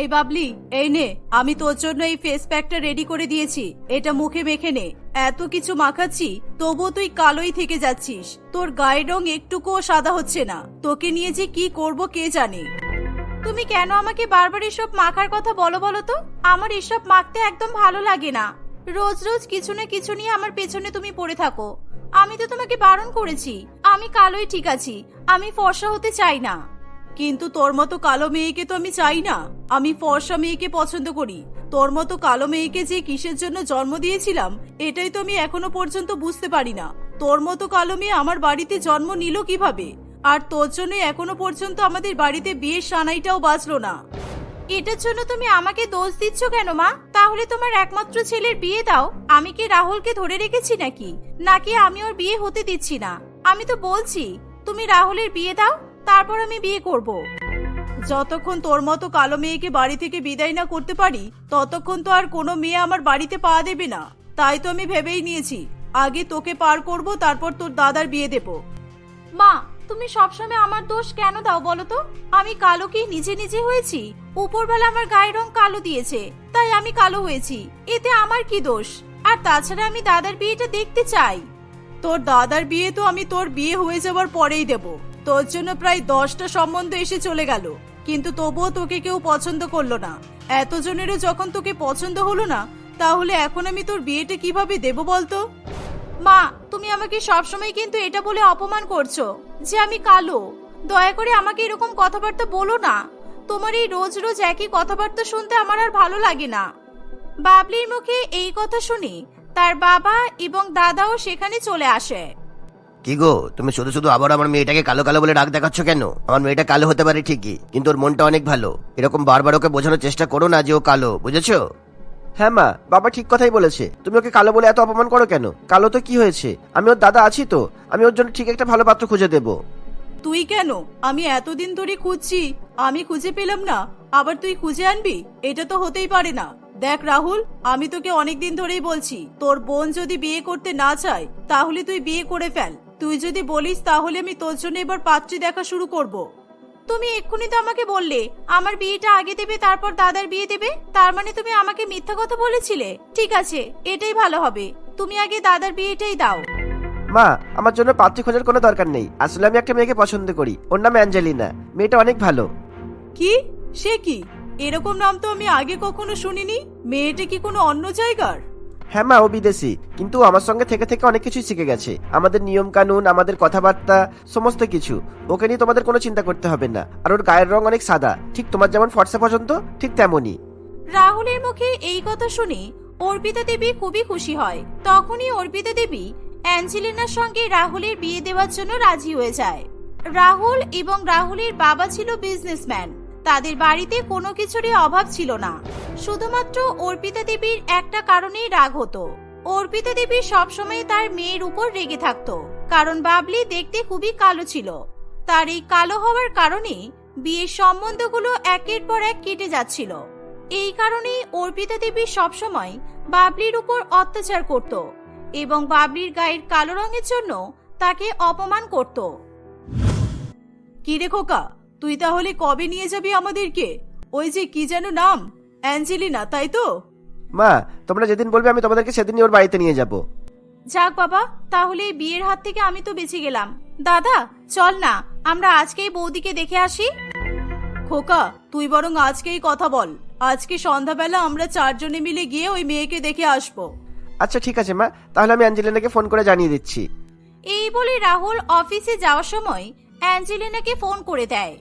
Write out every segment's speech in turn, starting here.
এই বাবলি, এই নে, আমি তোর জন্য এই ফেস প্যাকটা রেডি করে দিয়েছি। এটা মুখে মেখে নে। এত কিছু মাখাচ্ছি, তবুও তুই কালোই থেকে যাচ্ছিস। তোর গায়ের রং একটুকুও সাদা হচ্ছে না। তোকে নিয়ে যে কি করব কে জানে। তুমি কেন আমাকে বারবার এসব মাখার কথা বলো বলো তো? আমার এসব মাখতে একদম ভালো লাগে না। রোজ রোজ কিছু না কিছু নিয়ে আমার পেছনে তুমি পড়ে থাকো। আমি তো তোমাকে বারণ করেছি। আমি কালোই ঠিক আছি। আমি ফর্সা হতে চাই না। কিন্তু তোর মতো কালো মেয়েকে তো আমি চাই না। আমি ফর্সা মেয়েকে পছন্দ করি। তোর মতো কালো মেয়েকে যে কিসের জন্য জন্ম দিয়েছিলাম, এটাই তো আমি এখনও পর্যন্ত বুঝতে পারি না। তোর মতো কালো মেয়ে আমার বাড়িতে জন্ম নিল কীভাবে? আর তোর জন্য এখনও পর্যন্ত আমাদের বাড়িতে বিয়ের সানাইটাও বাঁচলো না। এটার জন্য তুমি আমাকে দোষ দিচ্ছ কেন, মা? তাহলে তোমার একমাত্র ছেলের বিয়ে দাও। আমি কি রাহুলকে ধরে রেখেছি নাকি? নাকি আমি ওর বিয়ে হতে দিচ্ছি না? আমি তো বলছি, তুমি রাহুলের বিয়ে দাও। তারপর আমি বিয়ে করব। যতক্ষণ তোর মতো কালো মেয়েকে বাড়ি থেকে বিদায় না করতে পারি, ততক্ষণ তো আর কোনো মেয়ে আমার বাড়িতে পা দেবে না। তাই তো আমি ভেবেই নিয়েছি, আগে তোকে পার করব, তারপর তোর দাদার বিয়ে দেব। মা, তুমি সবসময় আমার দোষ কেন দাও বলো তো? আমি কালো কি নিজে নিজে হয়েছি। উপরবেলা আমার গায়ের রং কালো দিয়েছে, তাই আমি কালো হয়েছি। এতে আমার কি দোষ? আর তাছাড়া আমি দাদার বিয়েটা দেখতে চাই। তোর দাদার বিয়ে তো আমি তোর বিয়ে হয়ে যাওয়ার পরেই দেব। তোর জন্য প্রায় দশটা সম্বন্ধ এসে চলে গেল। কিন্তু তবুও তোকে কেউ পছন্দ করল না। এতজনেরও যখন তোকে পছন্দ হলো না, তাহলে এখন আমি তোর বিয়েটা কীভাবে দেব বলতো? মা, তুমি আমাকে সবসময় কিন্তু এটা বলে অপমান করছ যে আমি কালো। দয়া করে আমাকে এরকম কথাবার্তা বলো না। তোমার এই রোজ রোজ একই কথাবার্তা শুনতে আমার আর ভালো লাগে না। বাবলির মুখে এই কথা শুনি তার বাবা এবং দাদাও সেখানে চলে আসে। কি গো? তুমি শুধু শুধু আবার আমার মেয়েটাকে কালো কালো বলে ডাক দেখাচ্ছ কেন? আমার মেয়েটা কালো হতে পারে ঠিকই কিন্তু ওর মনটা অনেক ভালো। এরকম বারবার ওকে বোঝানোর চেষ্টা করো না যে ও কালো বুঝেছ? হ্যাঁ মা বাবা ঠিক কথাই বলেছে। তুমি ওকে কালো বলে এত অপমান করো কেন? কালো তো কি হয়েছে? আমি ওর দাদা আছি তো আমি ওর জন্য ঠিক একটা ভালো পাত্র খুঁজে দেবো। তুই কেন? আমি এতদিন ধরে খুঁজছি আমি খুঁজে পেলাম না। আবার তুই খুঁজে আনবি? এটা তো হতেই পারে না। দেখ রাহুল আমি তোকে অনেকদিন ধরেই বলছি তোর বোন যদি বিয়ে করতে না চায় তাহলে তুই বিয়ে করে ফেল। তুই যদি বলিস তাহলে আমি তোর জন্য এবার পাত্রী দেখা শুরু করব। তুমি এক্ষুনি তো আমাকে বললে আমার বিয়েটা আগে দেবে তারপর দাদার বিয়ে দেবে? তার মানে তুমি আমাকে মিথ্যা কথা বলেছিলে? ঠিক আছে এটাই ভালো হবে। তুমি আগে দাদার বিয়েটাই দাও। মা আমার জন্য পাত্রী খোঁজার কোনো দরকার নেই। আসলে আমি একটা মেয়েকে পছন্দ করি। ওর নাম অ্যাঞ্জেলিনা। মেয়েটা অনেক ভালো। কি? সে কি? এরকম নাম তো আমি আগে কখনো শুনিনি। মেয়েটা কি কোনো অন্য জায়গার? হ্যাঁ মা, ও বিদেশি। কিন্তু আমার সঙ্গে থেকে থেকে অনেক কিছুই শিখে গেছে। আমাদের নিয়ম কানুন, আমাদের কথাবার্তা, সমস্ত কিছু। ওকে নিয়ে তোমাদের কোনো চিন্তা করতে হবে না। আর ওর গায়ের রং অনেক সাদা। ঠিক তোমার যেমন ফর্সা পছন্দ, ঠিক তেমনই। রাহুলের মুখে এই কথা শুনে অর্পিতা দেবী খুবই খুশি হয়। তখনই অর্পিতা দেবী অ্যাঞ্জেলিনার সঙ্গে রাহুলের বিয়ে দেওয়ার জন্য রাজি হয়ে যায়। রাহুল এবং রাহুলের বাবা ছিল বিজনেসম্যান তাদের বাড়িতে কোনো কিছুরই অভাব ছিল না। শুধুমাত্র অর্পিতা দেবীর একটা কারণেই রাগ হতো। অর্পিতা দেবী সবসময় তার মেয়ের উপর রেগে থাকতো, কারণ বাবলি দেখতে খুবই কালো ছিল। তার এই কালো হওয়ার কারণে বিয়ের সম্বন্ধগুলো একের পর এক কেটে যাচ্ছিল। এই কারণেই অর্পিতা দেবী সবসময় বাবলির উপর অত্যাচার করত এবং বাবলির গায়ের কালো রঙের জন্য তাকে অপমান করত। কি রে খোকা তুই তাহলে কবে নিয়ে যাবি আমাদেরকে? ওই যে কি যেন নাম? অ্যাঞ্জেলিনা তাই তো? মা তোমরা যেদিন বলবে আমি তোমাদেরকে সেদিনই ওর বাড়িতে নিয়ে যাব। যাক বাবা তাহলে এই বিয়ের হাত থেকে আমি তো বেঁচে গেলাম। দাদা চল না আমরা আজকেই বৌদিকে দেখে আসি। খোকা তুই বরং আজকেই কথা বল। আজকে সন্ধ্যাবেলা আমরা চারজনে মিলে গিয়ে ওই মেয়েকে দেখে আসব। আচ্ছা ঠিক আছে মা তাহলে আমি অ্যাঞ্জেলিনাকে ফোন করে জানিয়ে দিচ্ছি। এই বলে রাহুল অফিসে যাওয়ার সময় অ্যাঞ্জেলিনাকে ফোন করে দেয়।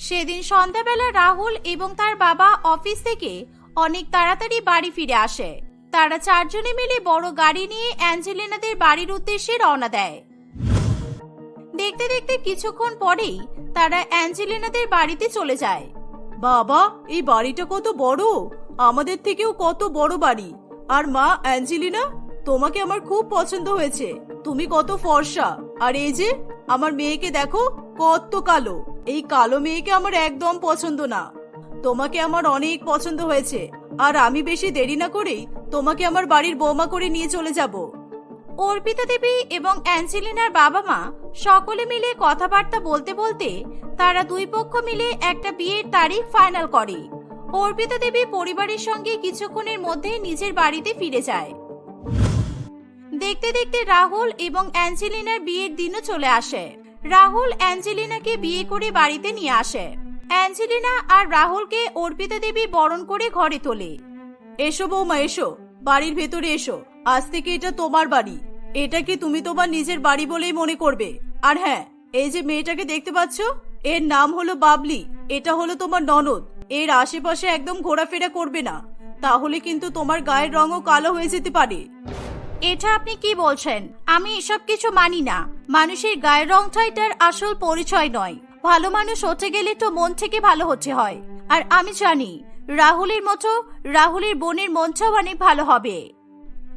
সেদিন সন্ধ্যাবেলা রাহুল এবং তার বাবা অফিস থেকে অনেক তাড়াতাড়ি বাড়ি ফিরে আসে। তারা চারজনে মিলে বড় গাড়ি নিয়ে অ্যাঞ্জেলিনাদের বাড়ির উদ্দেশ্যে রওনা দেয়। দেখতে দেখতে কিছুক্ষণ পরেই তারা অ্যাঞ্জেলিনাদের বাড়িতে চলে যায়। বাবা, এই বাড়িটা কত বড়? আমাদের থেকেও কত বড় বাড়ি। আর মা, অ্যাঞ্জেলিনা, তোমাকে আমার খুব পছন্দ হয়েছে। তুমি কত ফর্সা। আর এই যে, আমার মেয়েকে দেখো, কত কালো। এই কালো মেয়েকে আমার একদম পছন্দ না। তোমাকে আমার অনেক পছন্দ হয়েছে। আর আমি বেশি দেরি না করেই তোমাকে আমার বাড়ির বৌমা করে নিয়ে চলে যাব। অর্পিতা দেবী এবং অ্যাঞ্জেলিনার বাবা মা সকলে মিলে কথাবার্তা বলতে বলতে তারা দুই পক্ষ মিলে একটা বিয়ের তারিখ ফাইনাল করে। অর্পিতা দেবী পরিবারের সঙ্গে কিছুক্ষণের মধ্যে নিজের বাড়িতে ফিরে যায়। দেখতে দেখতে রাহুল এবং অ্যাঞ্জেলিনার বিয়ের দিনও চলে আসে। রাহুল অ্যাঞ্জেলিনাকে বিয়ে করে বাড়িতে নিয়ে আসে। অ্যাঞ্জেলিনা আর রাহুলকে অর্পিতা দেবী বরণ করে ঘরে তোলে। এসো বৌমা, এসো, বাড়ির ভেতরে এসো। আজ থেকে এটা তোমার বাড়ি। এটাকে তুমি তোমার নিজের বাড়ি বলেই মনে করবে? আর হ্যাঁ এই যে মেয়েটাকে দেখতে পাচ্ছ, এর নাম হলো বাবলি। এটা হলো তোমার ননদ। এর আশেপাশে একদম ঘোরাফেরা করবে না। তাহলে কিন্তু তোমার গায়ের রঙও কালো হয়ে যেতে পারে। এটা আপনি কি বলছেন? আমি এসব কিছু মানি না। মানুষের গায়ের রংটাই তার আসল পরিচয় নয়। ভালো মানুষ হতে গেলে তো মন থেকে ভালো হতে হয়। আর আমি জানি, রাহুলের মতো রাহুলের বোনের মনটাও অনেক ভালো হবে।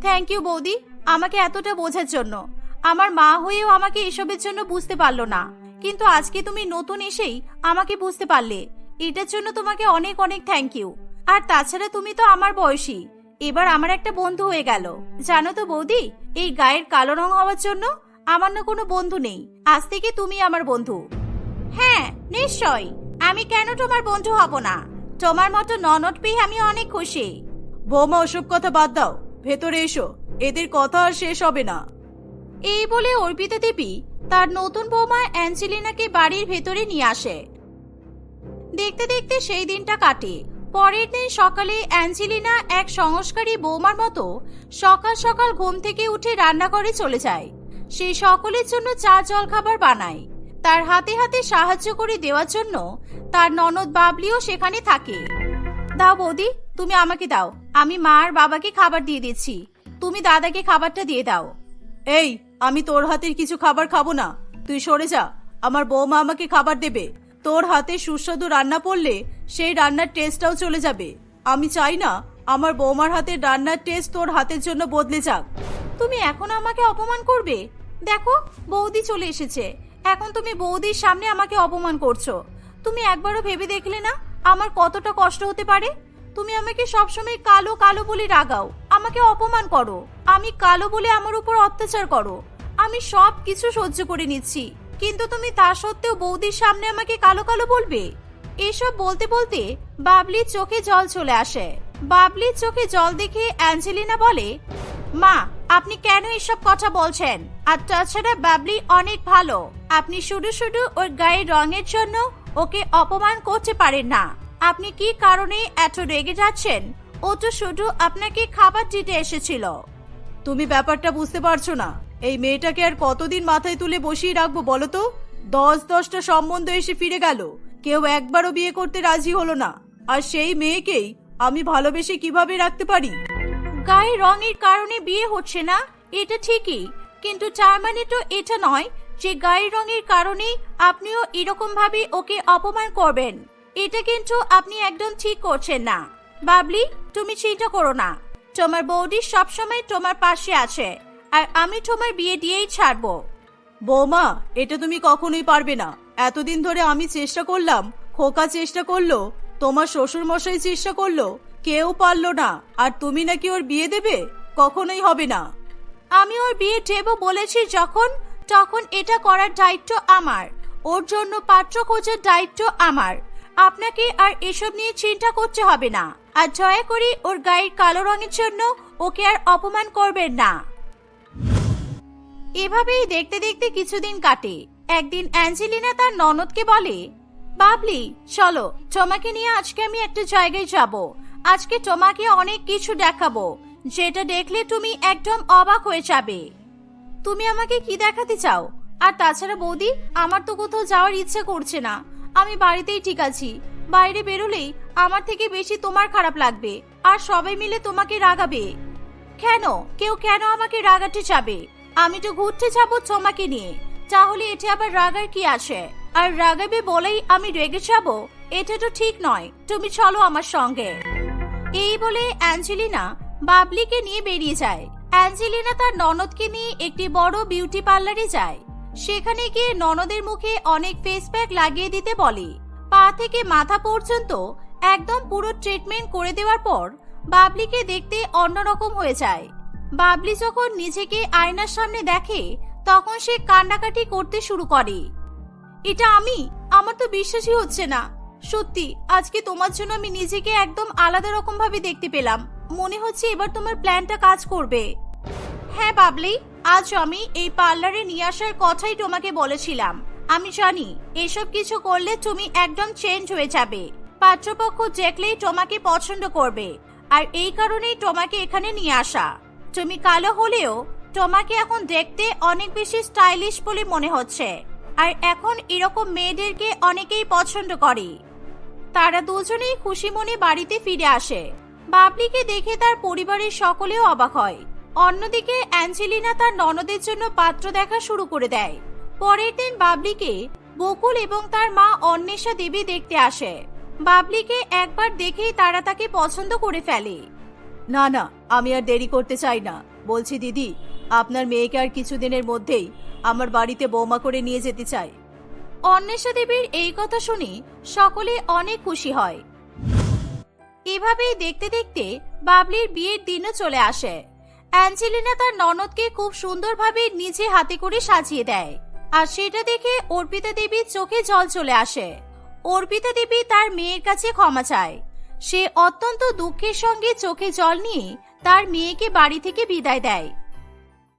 থ্যাংক ইউ বৌদি, আমাকে এতটা বোঝার জন্য। আমার মা হয়েও আমাকে এসবের জন্য বুঝতে পারল না। কিন্তু আজকে তুমি নতুন এসেই আমাকে বুঝতে পারলে। এটার জন্য তোমাকে অনেক অনেক থ্যাংক ইউ আর তাছাড়া তুমি তো আমার বয়সী। এবার আমার একটা বন্ধু হয়ে গেল। জানো তো বৌদি, এই গায়ের কালো রং হওয়ার জন্য আমার না কোনো বন্ধু নেই। আজ থেকে তুমি আমার বন্ধু। হ্যাঁ নিশ্চয় আমি কেন তোমার বন্ধু হব না? তোমার মতো ননদ পেয়ে আমি অনেক খুশি। বৌমা, ওসব কথা বাদ দাও। ভেতরে এসো। এদের কথা আর শেষ হবে না। এই বলে অর্পিতা দেবী তার নতুন বৌমা অ্যাঞ্জেলিনাকে বাড়ির ভেতরে নিয়ে আসে। দেখতে দেখতে সেই দিনটা কাটে। পরের দিন সকালে অ্যাঞ্জেলিনা এক সংস্কারী বৌমার মতো সকাল সকাল ঘুম থেকে উঠে রান্নাঘরে চলে যায়। সে সকলের জন্য চা জল খাবার বানায়। তার হাতে হাতে সাহায্য করে দেওয়ার জন্য তার ননদ বাবলিও সেখানে থাকে। দাও বৌদি, তুমি আমাকে দাও। আমি মা আর বাবাকে খাবার দিয়ে দিচ্ছি। তুমি দাদাকে খাবারটা দিয়ে দাও। এই, আমি তোর হাতের কিছু খাবার খাব না। তুই সরে যা। আমার বৌমা আমাকে খাবার দেবে। তোর হাতে সুস্বাদু রান্না পড়লে সেই রান্নার টেস্টটাও চলে যাবে। আমি চাই না আমার বৌমার হাতের রান্নার টেস্ট তোর হাতের জন্য বদলে যাক। তুমি এখন আমাকে অপমান করবে? দেখো, বৌদি চলে এসেছে। এখন তুমি বৌদির সামনে আমাকে অপমান করছ। তুমি একবারও ভেবে দেখলে না আমার কতটা কষ্ট হতে পারে? তুমি আমাকে সবসময় কালো কালো বলে রাগাও। আমাকে অপমান করো। আমি কালো বলে আমার উপর অত্যাচার করো। আমি সব কিছু সহ্য করে নিচ্ছি। কিন্তু তুমি তা সত্ত্বেও বৌদির সামনে আমাকে কালো কালো বলবে? এসব বলতে বলতে বাবলির চোখে জল চলে আসে। বাবলির চোখে জল দেখে অ্যাঞ্জেলিনা বলে, মা, আপনি কেন এসব কথা বলছেন? আর তাছাড়া বাবলি অনেক ভালো। আপনি শুধু শুধু ওর গায়ের রঙের জন্য ওকে অপমান করতে পারেন না। আপনি কি কারণে এত রেগে যাচ্ছেন? ও তো শুধু আপনাকে খাবার দিতে এসেছিল। তুমি ব্যাপারটা বুঝতে পারছ না। এই মেয়েটাকে আর কতদিন মাথায় তুলে বসিয়ে রাখব বলো তো? দশ দশটা সম্বন্ধ এসে ফিরে গেল। কেউ একবারও বিয়ে করতে রাজি হলো না। আর সেই মেয়েকেই আমি ভালোবেসে কীভাবে রাখতে পারি? গায়ে রঙের কারণে বিয়ে হচ্ছে না, এটা ঠিকই। কিন্তু তার মানে তো এটা নয় যে গায়ের রঙের কারণে আপনিও এরকম ভাবে ওকে অপমান করবেন। এটা কিন্তু আপনি একদম ঠিক করছেন না। বাবলি, তুমি চিন্তা করো না। তোমার বৌদি সবসময় তোমার পাশে আছে। আর আমি তোমার বিয়ে দিয়েই ছাড়বো। বৌমা এটা তুমি কখনোই পারবে না। এতদিন ধরে আমি চেষ্টা করলাম খোকা চেষ্টা করল তোমার শ্বশুর মশাই চেষ্টা করল কেউ পারল না। আর তুমি নাকি ওর বিয়ে দেবে? কখনোই হবে না। আমি ওর বিয়ে দেব বলেছি যখন তখন এটা করার দায়িত্ব আমার। ওর জন্য পাত্র খোঁজার দায়িত্ব আমার। আপনাকে আর এসব নিয়ে চিন্তা করতে হবে না। আর দয়া করে ওর গায়ের কালো রঙের জন্য ওকে আর অপমান করবেন না। এভাবেই দেখতে দেখতে কিছুদিন কাটে। একদিন অ্যাঞ্জেলিনা তার ননদকে বলে, বাবলি, চলো, তোমাকে নিয়ে আজকে আমি একটা জায়গায় যাব। আজকে তোমাকে অনেক কিছু দেখাবো, যেটা দেখলে তুমি একদম অবাক হয়ে যাবে। তুমি আমাকে কি দেখাতে চাও? আর তাছাড়া বৌদি, আমার তো কোথাও যাওয়ার ইচ্ছে করছে না। আমি বাড়িতেই ঠিক আছি। বাইরে বেরোলেই আমার থেকে বেশি তোমার খারাপ লাগবে, আর সবাই মিলে তোমাকে রাগাবে। কেন? কেউ কেন আমাকে রাগাতে যাবে? আমি তো ঘুরতে যাব তোমাকে নিয়ে। তাহলে এটা আবার রাগার কি আছে? আর রাগাবে বলেই আমি রেগে যাব? এটা তো ঠিক নয়। তুমি চলো আমার সঙ্গে। এই বলে অ্যাঞ্জেলিনা বাবলিকে নিয়ে বেরিয়ে যায়। অ্যাঞ্জেলিনা তার ননদকে নিয়ে একটি বড় বিউটি পার্লারে যায়। সেখানে গিয়ে ননদের মুখে অনেক ফেস প্যাক লাগিয়ে দিতে বলে। পা থেকে মাথা পর্যন্ত একদম পুরো ট্রিটমেন্ট করে দেওয়ার পর বাবলিকে দেখতে অন্যরকম হয়ে যায়। বাবলি যখন নিজেকে আয়নার সামনে দেখে, তখন সে কান্নাকাটি করতে শুরু করে। এটা আমি? আমার তো বিশ্বাসই হচ্ছে না। সত্যি, আজকে তোমার জন্য আমি নিজেকে একদম আলাদা রকম ভাবে দেখতে পেলাম। মনে হচ্ছে এবার তোমার প্ল্যানটা কাজ করবে। হ্যাঁ বাবলি, আজ আমি এই পার্লারে নিয়ে আসার কথাই তোমাকে বলেছিলাম। আমি জানি, এসব কিছু করলে তুমি একদম চেঞ্জ হয়ে যাবে। পাত্রপক্ষ দেখলেই তোমাকে পছন্দ করবে। আর এই কারণেই তোমাকে এখানে নিয়ে আসা। তুমি কালো হলেও তোমাকে এখন দেখতে অনেক বেশি স্টাইলিশ বলে মনে হচ্ছে। আর এখন এরকম মেয়েদেরকে অনেকেই পছন্দ করে। তারা দুজনেই খুশি মনে বাড়িতে ফিরে আসে। বাবলিকে দেখে তার পরিবারের সকলেও অবাক হয়। অন্যদিকে অ্যাঞ্জেলিনা তার ননদের জন্য পাত্র দেখা শুরু করে দেয়। পরের দিন বাবলিকে বকুল এবং তার মা অন্বেষা দেবী দেখতে আসে। বাবলিকে একবার দেখেই তারা তাকে পছন্দ করে ফেলে। না না, আমি আর দেরি করতে চাই না। বলছি, দিদি, আপনার মেয়েকে আর কিছুদিনের মধ্যেই আমার বাড়িতে বৌমা করে নিয়ে যেতে চাই। অন্বেষা দেবীর এই কথা শুনে সকলে অনেক খুশি হয়। এভাবেই দেখতে দেখতে বাবলির বিয়ের দিনও চলে আসে। অ্যাঞ্জেলিনা তার ননদকে খুব সুন্দরভাবে নিজে হাতে করে সাজিয়ে দেয়। আর সেটা দেখে অর্পিতা দেবীর চোখে জল চলে আসে। অর্পিতা দেবী তার মেয়ের কাছে ক্ষমা চায়। সে অত্যন্ত দুঃখের সঙ্গে চোখে জল নিয়ে তার মেয়েকে বাড়ি থেকে বিদায় দেয়।